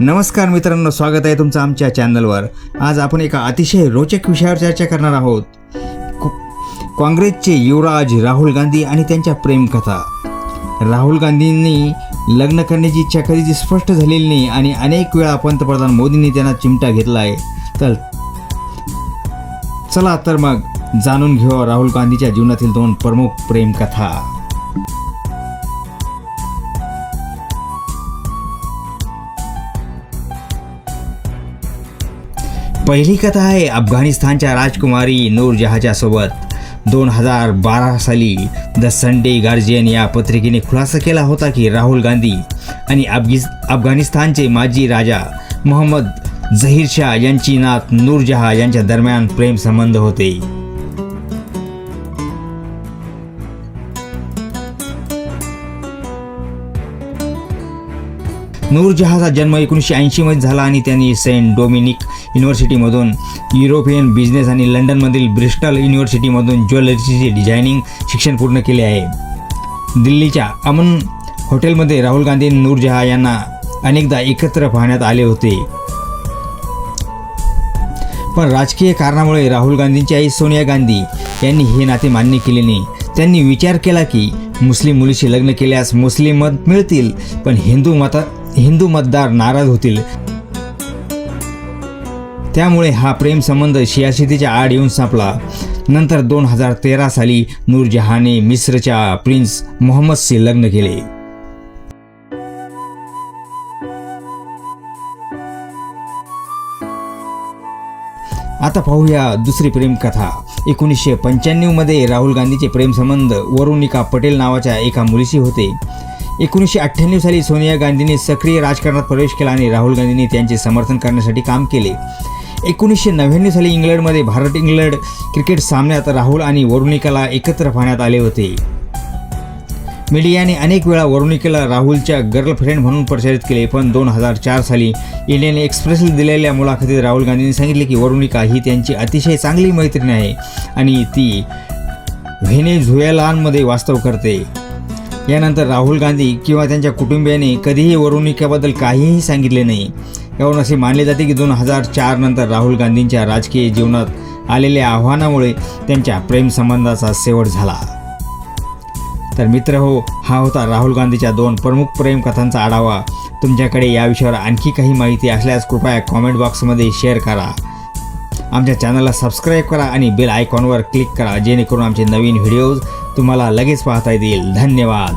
नमस्कार मित्रांनो स्वागत आहे तुमचं आमच्या चॅनलवर. आज आपण एका अतिशय रोचक विषयावर चर्चा करणार आहोत. काँग्रेसचे युवराज राहुल गांधी आणि त्यांच्या प्रेमकथा. राहुल गांधींनी लग्न करण्याची इच्छा कधीच स्पष्ट झालेली नाही आणि अनेक वेळा पंतप्रधान मोदींनी त्यांना चिमटा घेतला आहे. तर चला तर मग जाणून घेऊ राहुल गांधीच्या जीवनातील दोन प्रमुख प्रेमकथा. पहिली कथा आहे अफगाणिस्तानच्या राजकुमारी नूरजहाच्या सोबत. दोन हजार बारा साली द संडे गार्जियन या पत्रिकेने खुलासा केला होता की राहुल गांधी आणि अफगिस अफगाणिस्तानचे माजी राजा मोहम्मद झहीर शाह यांची नात नूरजहा यांच्या दरम्यान प्रेम संबंध होते. नूरजहाचा जन्म एकोणीसशे ऐंशीमध्ये झाला आणि त्यांनी सेंट डोमिनिक युनिव्हर्सिटीमधून युरोपियन बिझनेस आणि लंडनमधील ब्रिस्टल युनिव्हर्सिटीमधून ज्वेलरीचे डिझायनिंग शिक्षण पूर्ण केले आहे. दिल्लीच्या अमन हॉटेलमध्ये राहुल गांधी नूरजहा यांना अनेकदा एकत्र पाहण्यात आले होते. पण राजकीय कारणामुळे राहुल गांधींची आई सोनिया गांधी यांनी हे नाते मान्य केले नाही. त्यांनी विचार केला की मुस्लिम मुलीशी लग्न केल्यास मुस्लिम मत मिळतील पण हिंदू मत हिंदू मतदार नाराज होतील. त्यामुळे हा प्रेम संबंध शियाशितीच्या आड येऊन सापला. नंतर दोन हजार तेरा साली नूरजहाने मिस्रच्या प्रिन्स मोहम्मदशी लग्न केले. आता पाहूया दुसरी प्रेमकथा एकोणीसशे पंच्याण्णवमध्ये राहुल गांधीचे प्रेमसंबंध वरुणिका पटेल नावाच्या एका मुलीशी होते. एकोणीसशे अठ्ठ्याण्णव साली सोनिया गांधींनी सक्रिय राजकारणात प्रवेश केला आणि राहुल गांधींनी त्यांचे समर्थन करण्यासाठी काम केले. एकोणीसशे नव्याण्णव साली इंग्लंडमध्ये भारत इंग्लंड क्रिकेट सामन्यात राहुल आणि वरुणिकाला एकत्र पाहण्यात आले होते. मीडियाने अनेक वेळा वरुणिकेला राहुलच्या गर्लफ्रेंड म्हणून प्रचारित केले पण दोन हजार चार साली इंडियन एक्सप्रेसला दिलेल्या मुलाखतीत राहुल गांधींनी सांगितले की वरुणिका ही त्यांची अतिशय चांगली मैत्रीण आहे आणि ती व्हेनेझुएलानमध्ये वास्तव करते. यानंतर राहुल गांधी किंवा त्यांच्या कुटुंबियाने कधीही वरुणिकाबद्दल काहीही सांगितले नाही. यावरून असे मानले जाते की दोन हजार चार नंतर राहुल गांधींच्या राजकीय जीवनात आलेल्या आव्हानामुळे त्यांच्या प्रेमसंबंधाचा शेवट झाला. तर मित्र हो हा होता राहुल गांधीच्या दोन प्रमुख प्रेम कथांचा आढावा. तुमच्याकडे या विषयावर आणखी काही माहिती असल्यास कृपया कॉमेंट बॉक्समध्ये शेअर करा. आमच्या चॅनलला सबस्क्राईब करा आणि बेल आयकॉनवर क्लिक करा जेणेकरून आमचे नवीन व्हिडिओज तुम्हाला लगेच पाहता येतील. धन्यवाद.